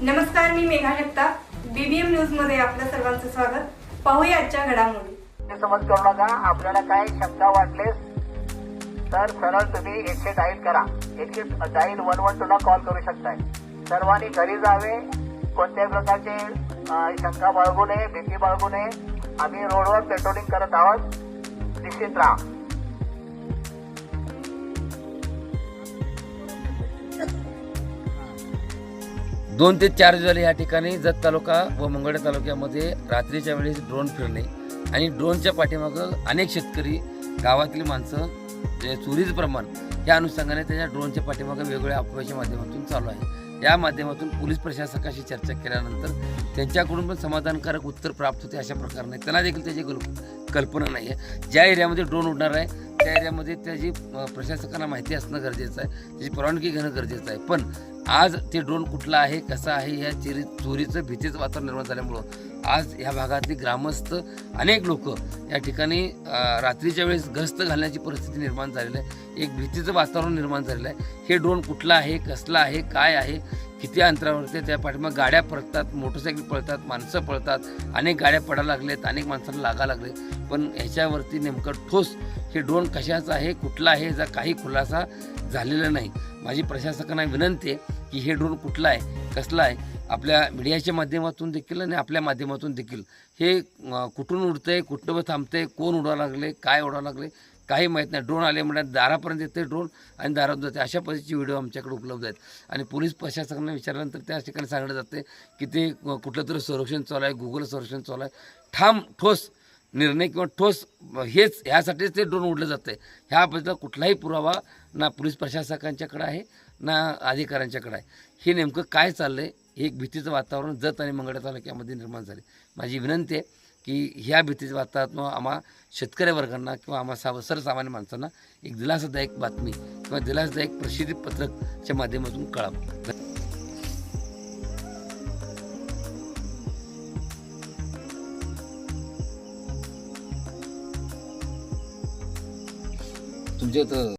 नमस्कार मी मेघा जगताप. बीबीएम न्यूजमध्ये आपलं सर्वांचं स्वागत. पाहूया आजच्या घडामोडी. समज करू नका आपल्याला काय शंका वाटलेस तर सरळ तुम्ही एकशे डाईल करा. एकशे डाईल वन वन टूला कॉल करू शकताय. सर्वांनी घरी जावे कोणत्याही प्रकारचे शंका बाळगू नये भीती बाळगू नये. आम्ही रोडवर पेट्रोलिंग करत आहोत. निश्चित राहा. दोन ते चार झाले या ठिकाणी जत तालुका व मंगळ तालुक्यामध्ये रात्रीच्या वेळेस ड्रोन फिरणे आणि ड्रोनच्या पाठीमागं अनेक शेतकरी गावातली माणसं जे चोरीचं प्रमाण या अनुषंगाने त्याच्या ड्रोनच्या पाठीमागं वेगवेगळ्या अफवाच्या माध्यमातून चालू आहे. या माध्यमातून पोलीस प्रशासकाशी चर्चा केल्यानंतर त्यांच्याकडून पण समाधानकारक उत्तर प्राप्त होते अशा प्रकारे त्यांना देखील त्याची कल्पना नाही आहे ज्या एरियामध्ये ड्रोन उडणार आहे त्या एरियामध्ये त्याची प्रशासकांना माहिती असणं गरजेचं आहे. त्याची परवानगी घेणं गरजेचं आहे. पण आज ते ड्रोन कुठला आहे कसा आहे या चिरी चोरीचं भीतीचं वातावरण निर्माण झाल्यामुळं आज ह्या भागातली ग्रामस्थ अनेक लोक या ठिकाणी रात्रीच्या वेळेस गस्त घालण्याची परिस्थिती निर्माण झालेली आहे. एक भीतीचं वातावरण निर्माण झालेलं आहे. हे ड्रोन कुठला आहे कसला आहे काय आहे किती अंतरावरती त्या पाठीमाग गाड्या पळतात मोटरसायकल पळतात माणसं पळतात अनेक गाड्या पडायला लागलेत अनेक माणसांना लागा लागले. पण ह्याच्यावरती नेमकं ठोस हे ड्रोन कशाचं आहे कुठला आहे याचा काही खुलासा झालेला नाही. माझी प्रशासकांना विनंती आहे की हे ड्रोन कुठला आहे कसला आहे आपल्या मीडियाच्या माध्यमातून देखील आणि आपल्या माध्यमातून देखील. हे कुठून उडतं आहे कुठं थांबतंय कोण उडावं लागले काय उडावं लागले काही माहीत नाही. ड्रोन आले म्हणजे दारापर्यंत येते ड्रोन आणि दारात जाते अशा पद्धतीचे व्हिडिओ आमच्याकडे उपलब्ध आहेत. आणि पोलीस प्रशासकांना विचारल्यानंतर त्या ठिकाणी सांगण्यात जाते की ते कुठलं तरी संरक्षण चालू आहे गुगल संरक्षण चालू आहे. ठाम ठोस निर्णय किंवा ठोस हेच ह्यासाठीच ते ड्रोन उडलं जातं आहे ह्याबद्दल कुठलाही पुरावा ना पोलीस प्रशासकांच्याकडे आहे ना अधिकाऱ्यांच्याकडे आहे. हे नेमकं काय चाललं आहे हे एक भीतीचं वातावरण जत आणि मंगळ तालुक्यामध्ये निर्माण झाले माझी विनंती आहे की ह्या भीतीच्या वातावरण आम्हा शेतकरी वर्गांना किंवा आम्हा साव सर्वसामान्य माणसांना एक दिलासादायक बातमी किंवा दिलासादायक प्रसिद्धी पत्रकच्या माध्यमातून कळावं. तुमच्या इथं